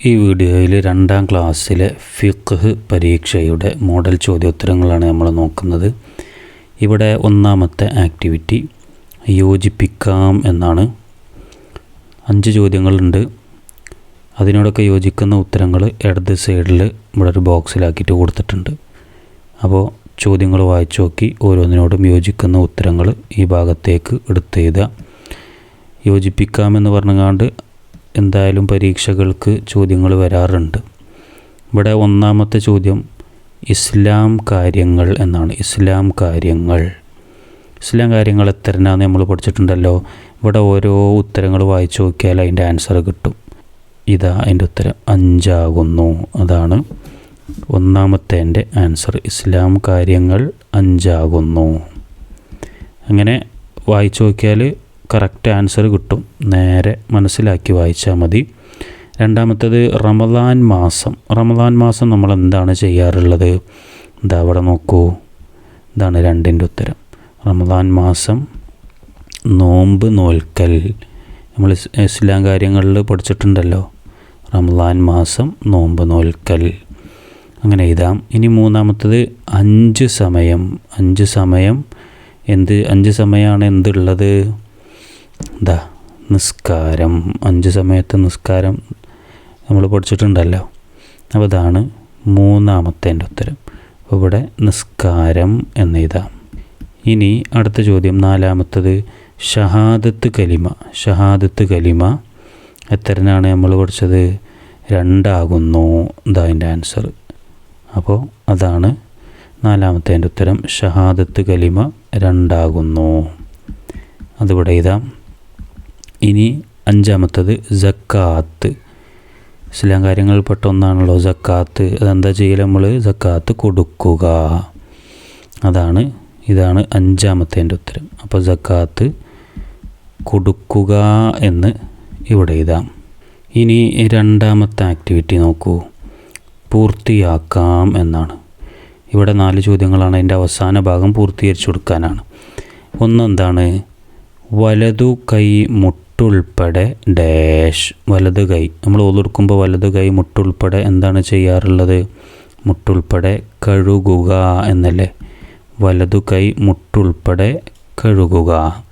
ഈ വീഡിയോയിൽ രണ്ടാം ക്ലാസ്സിലെ ഫിഖ് പരീക്ഷയുടെ മോഡൽ ചോദ്യോത്തരങ്ങളാണ് നമ്മൾ നോക്കുന്നത്. ഇവിടെ ഒന്നാമത്തെ ആക്ടിവിറ്റി യോജിപ്പിക്കാം എന്നാണ്. അഞ്ച് ചോദ്യങ്ങളുണ്ട്. അതിനോടൊക്കെ യോജിക്കുന്ന ഉത്തരങ്ങൾ ഇടത് സൈഡിൽ ഇവിടെ ഒരു ബോക്സിലാക്കിയിട്ട് കൊടുത്തിട്ടുണ്ട്. അപ്പോൾ ചോദ്യങ്ങൾ വായിച്ചു നോക്കി ഓരോന്നിനോടും യോജിക്കുന്ന ഉത്തരങ്ങൾ ഈ ഭാഗത്തേക്ക് എടുത്തെഴുതുക യോജിപ്പിക്കാമെന്ന് പറഞ്ഞുകൊണ്ട് എന്തായാലും പരീക്ഷകൾക്ക് ചോദ്യങ്ങൾ വരാറുണ്ട്. ഇവിടെ ഒന്നാമത്തെ ചോദ്യം ഇസ്ലാം കാര്യങ്ങൾ എന്നാണ്. ഇസ്ലാം കാര്യങ്ങൾ. ഇസ്ലാം കാര്യങ്ങൾ എത്രനാന്ന് നമ്മൾ പഠിച്ചിട്ടുണ്ടല്ലോ. ഇവിടെ ഓരോ ഉത്തരങ്ങൾ വായിച്ചു നോക്കിയാൽ അതിന്റെ ആൻസർ കിട്ടും. ഇതാ അതിന്റെ ഉത്തരം. അഞ്ചാകുന്നു. അതാണ് ഒന്നാമത്തെ എന്റെ ആൻസർ. ഇസ്ലാം കാര്യങ്ങൾ അഞ്ചാകുന്നു. അങ്ങനെ വായിച്ചു നോക്കിയാൽ കറക്റ്റ് ആൻസർ കിട്ടും. നേരെ മനസ്സിലാക്കി വായിച്ചാൽ മതി. രണ്ടാമത്തേത് റമദാൻ മാസം. റമദാൻ മാസം നമ്മൾ എന്താണ് ചെയ്യാറുള്ളത്? എന്താ അവിടെ നോക്കൂ. ഇതാണ് രണ്ടിന്റെ ഉത്തരം. റമദാൻ മാസം നോമ്പ് നോൽക്കൽ. നമ്മൾ ഇസ് ഇസ്ലാം കാര്യങ്ങളിൽ പഠിച്ചിട്ടുണ്ടല്ലോ. റമദാൻ മാസം നോമ്പ് നോൽക്കൽ. അങ്ങനെ എഴുതാം. ഇനി മൂന്നാമത്തത് അഞ്ച് സമയം. അഞ്ച് സമയം എന്ത്? അഞ്ച് സമയമാണ് എന്തുള്ളത്? എന്താ നിസ്കാരം അഞ്ച് സമയത്ത് നിസ്കാരം നമ്മൾ പഠിച്ചിട്ടുണ്ടല്ലോ. അപ്പോൾ ഇതാണ് മൂന്നാമത്തെ എന്റെ ഉത്തരം. അപ്പോൾ ഇവിടെ നിസ്കാരം എന്നെഴുതാം. ഇനി അടുത്ത ചോദ്യം നാലാമത്തത് ഷഹാദത്ത് കലിമ. ഷഹാദത്ത് കലിമ എത്രനാണ് നമ്മൾ പഠിച്ചത്? രണ്ടാകുന്നു. ഇതാ അതിന്റെ ആൻസർ അപ്പോൾ അതാണ് നാലാമത്തെ എന്റെ ഉത്തരം. ഷഹാദത്ത് കലിമ രണ്ടാകുന്നു. അതിവിടെ എഴുതാം. ഇനി അഞ്ചാമത്തത് ജക്കാത്ത് ഇസ്ലാം കാര്യങ്ങളിൽപ്പെട്ട ഒന്നാണല്ലോ ജക്കാത്ത് അതെന്താ ചെയ്യൽ നമ്മൾ ജക്കാത്ത് കൊടുക്കുക. അതാണ് ഇതാണ് അഞ്ചാമത്തെ എന്റെ ഉത്തരം. അപ്പോൾ ജക്കാത്ത് കൊടുക്കുക എന്ന് ഇവിടെ എഴുതാം. ഇനി രണ്ടാമത്തെ ആക്ടിവിറ്റി നോക്കൂ. പൂർത്തിയാക്കാം എന്നാണ്. ഇവിടെ നാല് ചോദ്യങ്ങളാണ്. അതിന്റെ അവസാന ഭാഗം പൂർത്തീകരിച്ചു കൊടുക്കാനാണ്. ഒന്നെന്താണ്? വലതു കൈ മുട്ടുൾപ്പെടെ ഡാഷ് വലത് കൈ. നമ്മൾ ഓതെടുക്കുമ്പോൾ വലത് കൈ മുട്ടുൾപ്പെടെ എന്താണ് ചെയ്യാറുള്ളത്? മുട്ടുൾപ്പെടെ കഴുകുക എന്നല്ലേ? വലതു കൈ മുട്ടുൾപ്പെടെ കഴുകുക.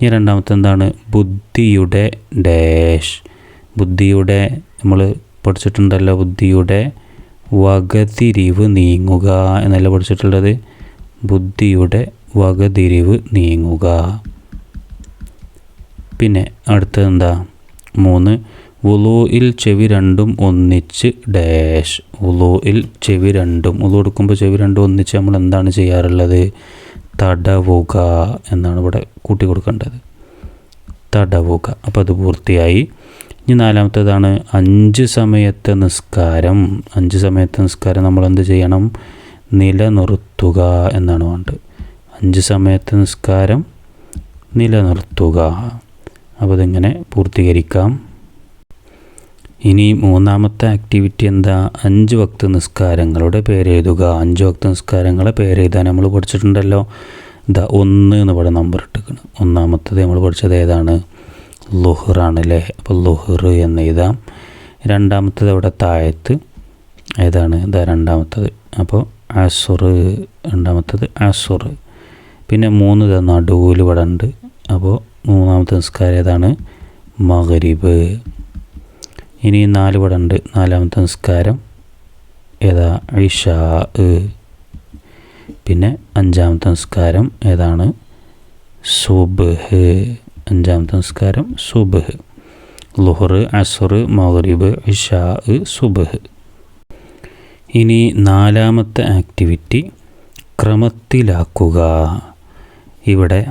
ഇനി രണ്ടാമത്തെ എന്താണ് ബുദ്ധിയുടെ ഡാഷ്. ബുദ്ധിയുടെ നമ്മൾ പഠിച്ചിട്ടുണ്ടല്ലോ ബുദ്ധിയുടെ വകതിരിവ് നീങ്ങുക എന്നല്ല പഠിച്ചിട്ടുള്ളത്? ബുദ്ധിയുടെ വകതിരിവ് നീങ്ങുക. പിന്നെ അടുത്തത് എന്താ? മൂന്ന്. ഉലോയിൽ ചെവി രണ്ടും ഒന്നിച്ച് ഡാഷ്. ഉലോയിൽ ചെവി രണ്ടും. ഉലു എടുക്കുമ്പോൾ ചെവി രണ്ടും ഒന്നിച്ച് നമ്മൾ എന്താണ് ചെയ്യാറുള്ളത്? തടവുക എന്നാണ് ഇവിടെ കൂട്ടി കൊടുക്കേണ്ടത്. തടവുക. അപ്പോൾ അത് പൂർത്തിയായി. ഇനി നാലാമത്തേതാണ് അഞ്ച് സമയത്തെ നിസ്കാരം. അഞ്ച് സമയത്തെ നിസ്കാരം നമ്മൾ എന്ത് ചെയ്യണം? നിലനിർത്തുക എന്നാണ് വേണ്ടത്. അഞ്ച് സമയത്തെ നിസ്കാരം നിലനിർത്തുക. അപ്പോൾ അതിങ്ങനെ പൂർത്തീകരിക്കാം. ഇനി മൂന്നാമത്തെ ആക്ടിവിറ്റി എന്താ? അഞ്ച് വക്ത നിസ്കാരങ്ങളുടെ പേരെഴുതുക. അഞ്ച് വക്ത നിസ്കാരങ്ങളെ പേരെഴുതാൻ നമ്മൾ പഠിച്ചിട്ടുണ്ടല്ലോ. ഇതാ ഒന്ന് എന്ന് ഇവിടെ നമ്പർ ഇട്ടിരിക്കുന്നത് ഒന്നാമത്തത് നമ്മൾ പഠിച്ചത് ഏതാണ്? ലുഹറാണ് അല്ലേ അപ്പോൾ ലുഹർ എന്ന് എഴുതാം. രണ്ടാമത്തത് അവിടെ താഴത്ത് ഏതാണ്? ഇതാ രണ്ടാമത്തത്. അപ്പോൾ അസുർ രണ്ടാമത്തത് അസുർ പിന്നെ മൂന്ന് നടുവിൽ ഇവിടെ ഉണ്ട്. അപ്പോൾ മൂന്നാമത്തെ നിസ്കാരം ഏതാണ്? മകരീബ് ഇനി നാല് പടമുണ്ട് നാലാമത്തെ നിസ്കാരം ഏതാ? ഇഷാ. പിന്നെ അഞ്ചാമത്തെ നിസ്കാരം ഏതാണ്? സുബ്ഹ്. അഞ്ചാമത്തെ നിസ്കാരം സുബ്ഹ്. ലുഹർ അസുർ മഗ്രിബ് ഇഷാ സുബ്ഹ്. ഇനി നാലാമത്തെ ആക്ടിവിറ്റി ക്രമത്തിലാക്കുക. ഇവിടെ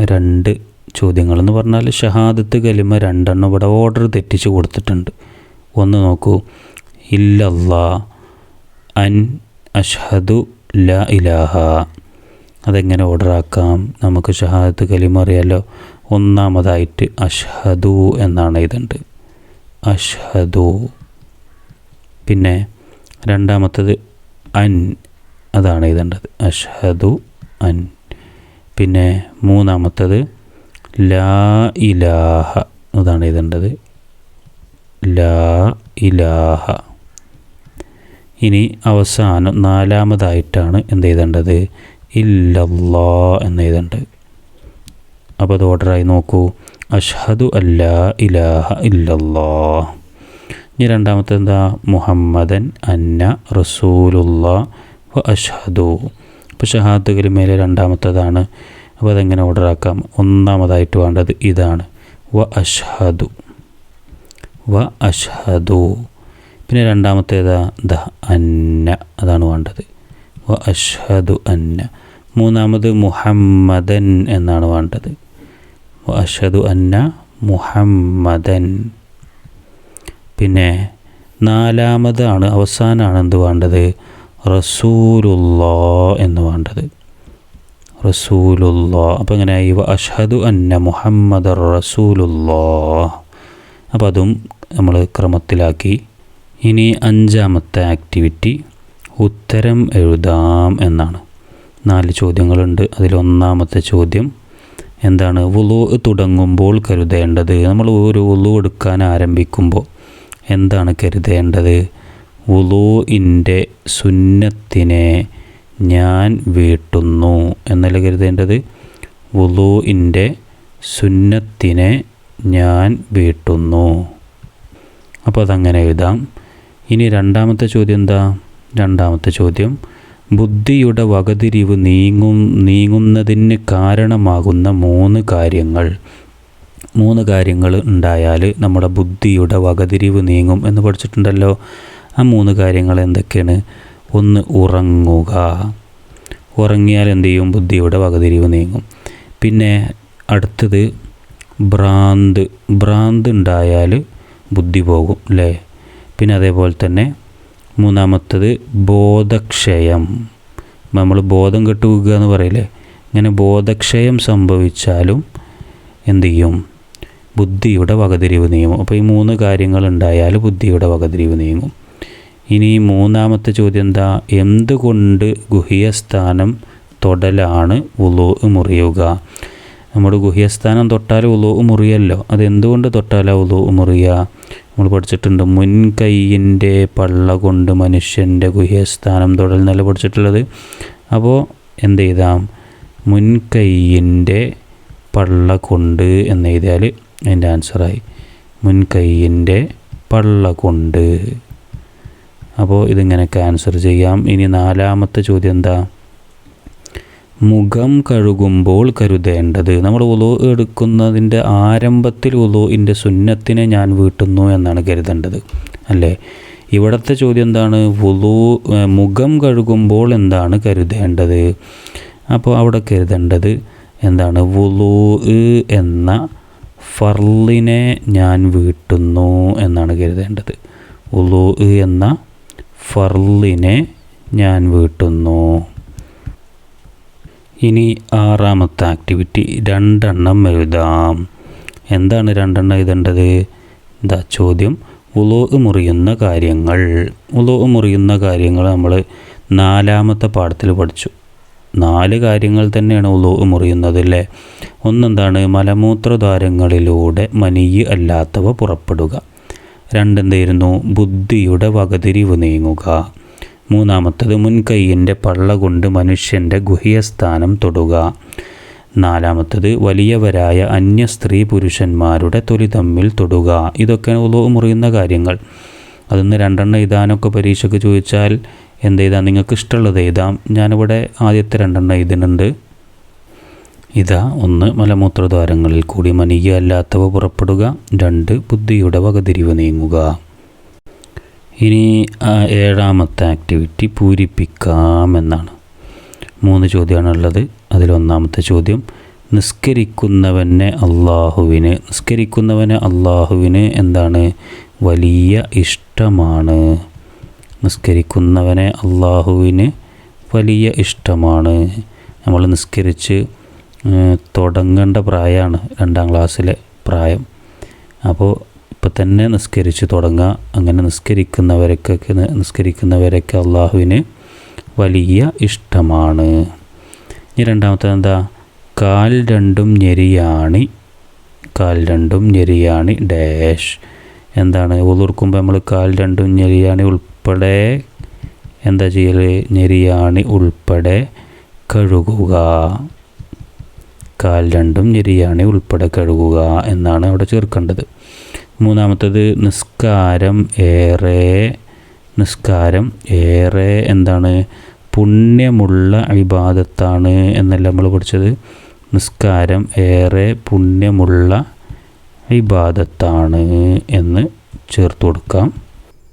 രണ്ട് ചോദ്യങ്ങളെന്ന് പറഞ്ഞാൽ ഷഹാദത്ത് കലിമ രണ്ടെണ്ണം ഇവിടെ ഓർഡർ തെറ്റിച്ച് കൊടുത്തിട്ടുണ്ട്. ഒന്ന് നോക്കൂ. ഇല്ലല്ലാ അൻ അഷ്ഹദു ല ഇലാഹ. അതെങ്ങനെ ഓർഡർ ആക്കാം? നമുക്ക് ഷഹാദത്ത് കലിമ അറിയാലോ. ഒന്നാമതായിട്ട് അഷ്ഹദു എന്നാണ് ഇതുണ്ട് അഷ്ഹദു. പിന്നെ രണ്ടാമത്തത് അൻ അതാണ് എഴുതേണ്ടത്. അഷ്ഹദു അൻ. പിന്നെ മൂന്നാമത്തത് ലാ ഇലാഹ. അതാണ് എഴുതേണ്ടത്. ലാ ഇലാഹ. ഇനി അവസാനം നാലാമതായിട്ടാണ് എന്ത് എഴുതേണ്ടത്? ഇല്ലല്ലാ എന്ന് എഴുതേണ്ടത്. അപ്പോൾ അത് ഓർഡറായി നോക്കൂ. അഷ്ഹദു അല്ലാ ഇലാഹ ഇല്ലല്ലാ. ഇനി രണ്ടാമത്തെ എന്താ? മുഹമ്മദൻ അന്ന റസൂലുള്ള വ അഷ്ഹദു. അപ്പോൾ ഷഹാദ് കലിമയിലെ രണ്ടാമത്തേതാണ്. അപ്പോൾ അതെങ്ങനെ ഓർഡറാക്കാം ഒന്നാമതായിട്ട് വേണ്ടത് ഇതാണ്. വ അഷ്ഹദു. വ അഷ്ഹദു. പിന്നെ രണ്ടാമത്തേതാ ദ അന്ന അതാണ് വേണ്ടത്. വ അഷ്ഹദു അന്ന. മൂന്നാമത് മുഹമ്മദൻ എന്നാണ് വേണ്ടത്. വ അഷ്ഹദു അന്ന മുഹമ്മദൻ. പിന്നെ നാലാമതാണ് അവസാനമാണ് എന്ത് വേണ്ടത്? റസൂലുള്ള എന്ന് വേണ്ടത്. റസൂലുല്ലാ അപ്പോൾ ഇങ്ങനെ ഇവ അഷ്ഹദു അന്ന മുഹമ്മദ് റസൂലുല്ലാ അപ്പോൾ അതും നമ്മൾ ക്രമത്തിലാക്കി. ഇനി അഞ്ചാമത്തെ ആക്ടിവിറ്റി ഉത്തരം എഴുതാം എന്നാണ്. നാല് ചോദ്യങ്ങളുണ്ട്. അതിലൊന്നാമത്തെ ചോദ്യം എന്താണ് വുളു തുടങ്ങുമ്പോൾ കരുതേണ്ടത്? നമ്മൾ ഒരു വുളു എടുക്കാൻ ആരംഭിക്കുമ്പോൾ എന്താണ് കരുതേണ്ടത്? വുളുവിന്റെ സുന്നത്തിനെ ഞാൻ വീട്ടുന്നു എന്നല്ല കരുതേണ്ടത് വുളുവിന്റെ സുന്നത്തിനെ ഞാൻ വീട്ടുന്നു. അപ്പോൾ അതങ്ങനെ എഴുതാം. ഇനി രണ്ടാമത്തെ ചോദ്യം എന്താ? രണ്ടാമത്തെ ചോദ്യം. ബുദ്ധിയുടെ വകതിരിവ് നീങ്ങും നീങ്ങുന്നതിന് കാരണമാകുന്ന മൂന്ന് കാര്യങ്ങൾ. മൂന്ന് കാര്യങ്ങൾ ഉണ്ടായാൽ നമ്മുടെ ബുദ്ധിയുടെ വകതിരിവ് നീങ്ങും എന്ന് പഠിച്ചിട്ടുണ്ടല്ലോ. ആ മൂന്ന് കാര്യങ്ങൾ എന്തൊക്കെയാണ്? ഒന്ന് ഉറങ്ങുക. ഉറങ്ങിയാൽ എന്ത് ചെയ്യും? ബുദ്ധിയുടെ വകതിരിവ് നീങ്ങും. പിന്നെ അടുത്തത് ഭ്രാന്ത്. ഭ്രാന്ത് ഉണ്ടായാൽ ബുദ്ധി പോകും അല്ലേ പിന്നെ അതേപോലെ തന്നെ മൂന്നാമത്തത് ബോധക്ഷയം. നമ്മൾ ബോധം കെട്ടുക എന്ന് പറയില്ലേ? ഇങ്ങനെ ബോധക്ഷയം സംഭവിച്ചാലും എന്തു ചെയ്യും? ബുദ്ധിയുടെ വകതിരിവ് നീങ്ങും. അപ്പോൾ ഈ മൂന്ന് കാര്യങ്ങൾ ഉണ്ടായാൽ ബുദ്ധിയുടെ വകതിരിവ് നീങ്ങും. ഇനി മൂന്നാമത്തെ ചോദ്യം എന്താ എന്തുകൊണ്ട് ഗുഹ്യസ്ഥാനം തൊടലാണ് ഉലോ മുറിയുക? നമ്മുടെ ഗുഹ്യസ്ഥാനം തൊട്ടാൽ ഉലോ മുറിയല്ലോ. അതെന്തുകൊണ്ട് തൊട്ടാലാ ഉലോ മുറിയുക നമ്മൾ പഠിച്ചിട്ടുണ്ട് മുൻകൈയിന്റെ പള്ള കൊണ്ട് മനുഷ്യന്റെ ഗുഹ്യസ്ഥാനം തൊടൽ എന്നല്ല പഠിച്ചിട്ടുള്ളത്. അപ്പോൾ എന്ത് ചെയ്താം മുൻകൈയിന്റെ പള്ള കൊണ്ട് എന്ന് എഴുതിയാൽ അതിന്റെ ആൻസറായി മുൻകൈയിന്റെ പള്ള കൊണ്ട്. അപ്പോൾ ഇതിങ്ങനെ ആൻസർ ചെയ്യാം. ഇനി നാലാമത്തെ ചോദ്യം എന്താ? മുഖം കഴുകുമ്പോൾ കരുതേണ്ടത്. നമ്മൾ ഉലു എടുക്കുന്നതിന്റെ ആരംഭത്തിൽ ഉലുവിന്റെ സുന്നത്തിനെ ഞാൻ വീട്ടുന്നു എന്നാണ് കരുതേണ്ടത്. അല്ലേ? ഇവിടുത്തെ ചോദ്യം എന്താണ്? വുളു മുഖം കഴുകുമ്പോൾ എന്താണ് കരുതേണ്ടത്? അപ്പോൾ അവിടെ കരുതേണ്ടത് എന്താണ്? വുളു എന്ന ഫർലിനെ ഞാൻ വീട്ടുന്നു എന്നാണ് കരുതേണ്ടത്. വുളു എന്ന ഫർലിനെ ഞാൻ വീട്ടുന്നു. ഇനി ആറാമത്തെ ആക്ടിവിറ്റി രണ്ടെണ്ണം എഴുതാം. എന്താണ് രണ്ടെണ്ണം എഴുതേണ്ടത്? എന്താ ചോദ്യം? ഉലോ മുറിയുന്ന കാര്യങ്ങൾ. ഉലോ മുറിയുന്ന കാര്യങ്ങൾ നമ്മൾ നാലാമത്തെ പാഠത്തിൽ പഠിച്ചു. നാല് കാര്യങ്ങൾ തന്നെയാണ് ഉലോ മുറിയുന്നത് അല്ലേ? ഒന്നെന്താണ്? മലമൂത്രദ്വാരങ്ങളിലൂടെ മനിയ് അല്ലാത്തവ പുറപ്പെടുക. രണ്ടെന്തായിരുന്നു ബുദ്ധിയുടെ വകതിരിവ് നീങ്ങുക. മൂന്നാമത്തത് മുൻകൈയിന്റെ പള്ള കൊണ്ട് മനുഷ്യന്റെ ഗുഹ്യസ്ഥാനം തൊടുക. നാലാമത്തത് വലിയവരായ അന്യ സ്ത്രീ പുരുഷന്മാരുടെ തൊലി തമ്മിൽ തൊടുക. ഇതൊക്കെ ഉളു മുറിയുന്ന കാര്യങ്ങൾ. അതൊന്ന് രണ്ടെണ്ണം എഴുതാനൊക്കെ പരീക്ഷയ്ക്ക് ചോദിച്ചാൽ എന്ത് എഴുതാം നിങ്ങൾക്ക് ഇഷ്ടമുള്ളത് എഴുതാം. ഞാനിവിടെ ആദ്യത്തെ രണ്ടെണ്ണം എഴുതുന്നുണ്ട്. ഇതാ ഒന്ന് മലമൂത്രദ്വാരങ്ങളിൽ കൂടി മനിക അല്ലാത്തവ പുറപ്പെടുക രണ്ട് ബുദ്ധിയുടെ വകതിരിവ് നീങ്ങുക. ഇനി ഏഴാമത്തെ ആക്ടിവിറ്റി പൂരിപ്പിക്കാം എന്നാണ് മൂന്ന് ചോദ്യമാണുള്ളത്. അതിലൊന്നാമത്തെ ചോദ്യം നിസ്കരിക്കുന്നവനെ അള്ളാഹുവിന് നിസ്കരിക്കുന്നവനെ അള്ളാഹുവിന് എന്താണ് വലിയ ഇഷ്ടമാണ്? നിസ്കരിക്കുന്നവനെ അള്ളാഹുവിന് വലിയ ഇഷ്ടമാണ്. നമ്മൾ നിസ്കരിച്ച് തുടങ്ങേണ്ട പ്രായമാണ് രണ്ടാം ക്ലാസ്സിലെ പ്രായം. അപ്പോൾ ഇപ്പം തന്നെ നിസ്കരിച്ച് തുടങ്ങുക അങ്ങനെ നിസ്കരിക്കുന്നവരൊക്കെ നിസ്കരിക്കുന്നവരൊക്കെ അള്ളാഹുവിന് വലിയ ഇഷ്ടമാണ്. ഇനി രണ്ടാമത്തെ എന്താ? കാൽ രണ്ടും ഞെരിയാണി. കാൽ രണ്ടും ഞെരിയാണി ഡാഷ്. എന്താണ്? ഉതിർക്കുമ്പോൾ നമ്മൾ കാൽ രണ്ടും ഞെരിയാണി ഉൾപ്പെടെ എന്താ ചെയ്യൽ ഞെരിയാണി ഉൾപ്പെടെ കഴുകുക. കാൽ രണ്ടും നിര്യാണി ഉൾപ്പെടെ കഴുകുക എന്നാണ് അവിടെ ചേർക്കേണ്ടത്. മൂന്നാമത്തത് നിസ്കാരം ഏറെ നിസ്കാരം ഏറെ എന്താണ്? പുണ്യമുള്ള ഇബാദത്താണ് എന്നല്ല നമ്മൾ പഠിച്ചത്? നിസ്കാരം ഏറെ പുണ്യമുള്ള ഇബാദത്താണ് എന്ന് ചേർത്ത് കൊടുക്കാം.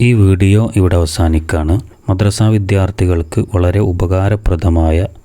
ഈ വീഡിയോ ഇവിടെ അവസാനിക്കുകയാണ് മദ്രസ വിദ്യാർത്ഥികൾക്ക് വളരെ ഉപകാരപ്രദമായ